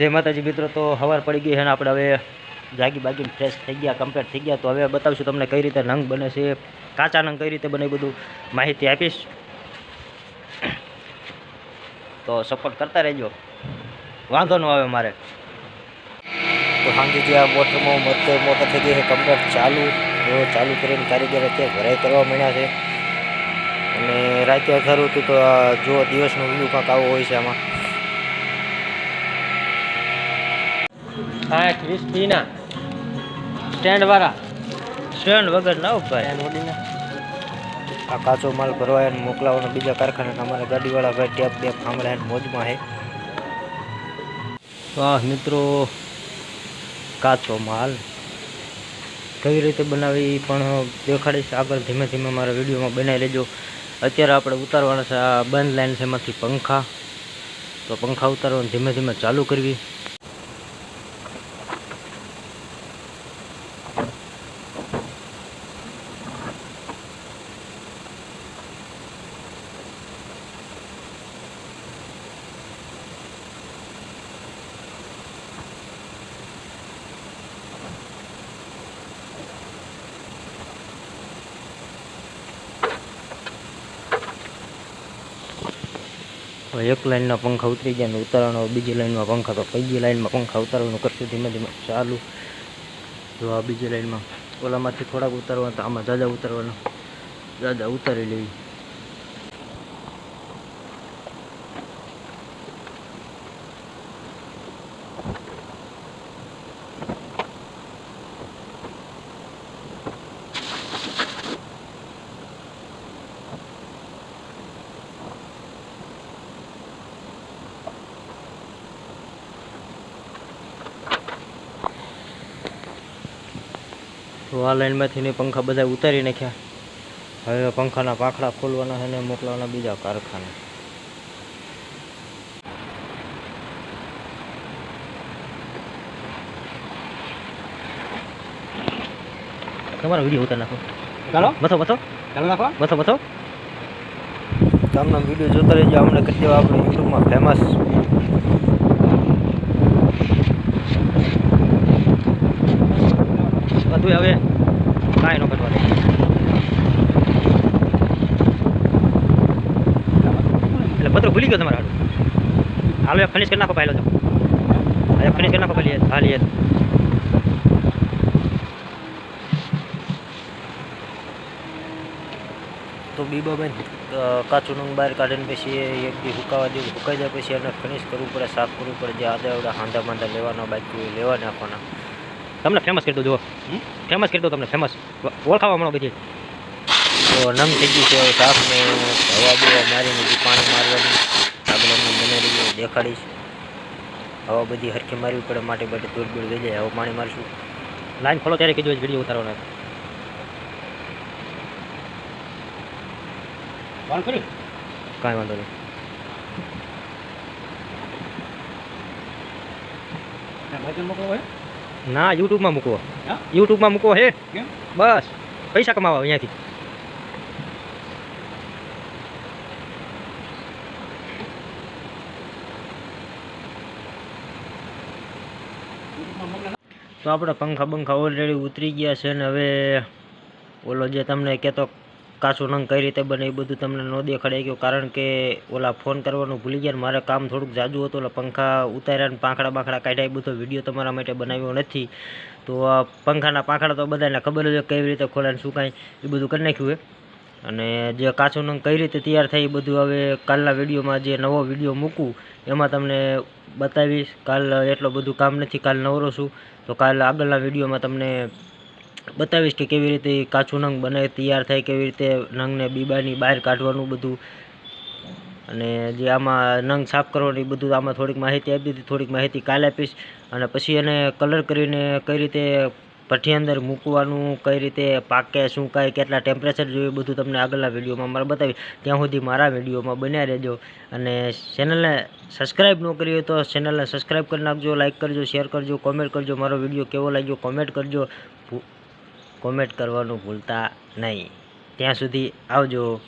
જય માતાજી, મિત્રો, તો સવાર પડી ગઈ છે અને આપણે હવે જાગી બાગીને ફ્રેશ થઈ ગયા કમ્પ્લીટ થઈ ગયા. તો હવે બતાવશું તમને કઈ રીતે નંગ બને છે, કાચા નંગ કઈ રીતે બને બધું માહિતી આપીશ. તો સપોર્ટ કરતા રહેજો. વાંધો ન આવે મારે. તો સાંજે જે આ મોટરમાં મોટે મોટર થઈ ગઈ છે કમ્પ્લેટ ચાલુ જો ચાલુ કરીને કારીગર અત્યારે ભરાઈ કરવા માંડ્યા છે. અને રાતે અધારું હતું તો જો દિવસનો વ્યૂ કાંક આવો હોય છે આમાં. હા ક્રિસ્ટીના. સ્ટેન્ડ વાળા. સ્ટેન્ડ વગર ના ઉપાય આ કાચો માલ ભરવાય અને મોકલાવાનો બીજા કારખાને અમારા ગાડીવાળા ભાઈ ટેપ ટેપ સાંભળે અને મોજમાં તો આ મિત્રો કાચો માલ કેવી રીતે બનાવી પણ દેખાડીશ. આગળ ધીમે ધીમે મારા વિડીયોમાં બનાવી લેજો. અત્યારે આપણે ઉતારવાના છે આ બંધ લાઈન છે એમાંથી પંખા. તો પંખા ઉતારવાનું ધીમે ધીમે ચાલુ કરવી. એક લાઈનના પંખા ઉતરી ગયા અને ઉતારવાનો બીજી લાઈનમાં પંખા તો બીજી લાઈનમાં પંખા ઉતારવાનું કરશું ધીમે ધીમે. ચાલુ. જો આ બીજી લાઈનમાં ઓલામાંથી થોડાક ઉતારવા તો આમાં જાજા ઉતારવાનો. જાજા ઉતારી લેવી. તો આ લાઈનમાંથી ને પંખા બધા ઉતારી નાખ્યા. હવે પંખાના પાંખડા ખોલવાના છે ને મોકલવાના બીજા કારખાને. તમારો વીડિયો ઉતાર નાખો. ચાલો. બથો બથો. ચાલો નાખો. બથો બથો. તમને વીડિયો જોતા રહેજો. અમને કહી દેવા આપણે યુટ્યુબમાં ફેમસ બધું હવે કાંઈ ન કરવા એટલે પત્રો ભૂલી ગયો તમારા હાલો ફિનિશ કરી નાખો પહેલો તો. એક ફિનિશ કરી નાખો પહેલી હાલી તો બીબાબેન અ, કાચું નંગ બહાર કાઢીને પછી એક દી સુકાવા દેવું સુકાઈ જાય પછી એને ફિનિશ કરવું પડે સાફ કરવું પડે જે આદા આવડા હાંધા માંધા લેવાના બાકી લેવા નાખવાના. તમને ફેમસ કરી દો જુઓ. ફેમસ કરી દો તમને ફેમસ ઓળખાવા મળો બધી તો નંગ થઈ ગયું છે સાફને સાફ ને હવા બવા મારીને બધી પાણી મારવાની આગળ એમને બનાવી દઈએ દેખાડીશ. હવા બધી હરખી મારવી પડે માટે બધે દૂર દૂર થઈ જાય હવે પાણી મારશું. લાઈન ખોલો ત્યારે કીધું વીડિયો ઉતારવાનો. કાંઈ વાંધો નહીં. મોકલો હોય ના યુટ્યુબમાં મૂકવો. યુટ્યુબમાં મૂકવો હે. બસ. પૈસા કમાવા અહીંયાથી. તો આપણે પંખા બંખા ઓલરેડી ઉતરી ગયા છે ને હવે ઓલો જે તમને કહેતો કાચું નંગ કઈ રીતે બને એ બધું તમને ન દેખાડાઈ ગયું. કારણ કે ઓલા ફોન કરવાનું ભૂલી ગયા મારે કામ થોડુંક જાજુ હતું, એટલે પંખા ઉતાર્યા ને પાંખડા બાંખડા કાઢ્યા એ બધો વીડિયો તમારા માટે બનાવ્યો નથી. તો આ પંખાના પાંખડા તો બધાને ખબર જ હોય કેવી રીતે ખોલાય શું કાંઈ, એ બધું કરી નાખ્યું છે અને જે કાચું નંગ કઈ રીતે તૈયાર થાય એ બધું હવે કાલના વિડીયોમાં જે નવો વીડિયો મૂકું, એમાં તમને બતાવીશ. કાલ એટલું બધું કામ નથી, કાલ નવરો છું. તો કાલ આગળના વિડીયોમાં તમને બતાવીશ કે કેવી રીતે કાચું નંગ બને તૈયાર થાય, કેવી રીતે નંગને બીબાની બહાર કાઢવાનું બધું. અને જે આમાં નંગ સાફ કરવાની બધું આમાં થોડીક માહિતી આપી દીધી, થોડીક માહિતી કાલે આપીશ. અને પછી એને કલર કરીને કઈ રીતે ભઠ્ઠી અંદર મૂકવાનું, કઈ રીતે પાકે, શું કાંઈ, કેટલા ટેમ્પરેચર જોઈએ બધું તમને આગળના વિડીયોમાં મારે બતાવી ત્યાં સુધી મારા વિડીયોમાં બન્યા રહેજો. અને ચેનલને સબસ્ક્રાઈબ ન કરી હોય તો ચેનલને સબસ્ક્રાઈબ કરી નાખજો લાઇક કરજો શેર કરજો કોમેન્ટ કરજો, મારો વીડિયો કેવો લાગ્યો કોમેન્ટ કરજો. કોમેન્ટ કરવાનું ભૂલતા નહીં. ત્યાં સુધી આવજો.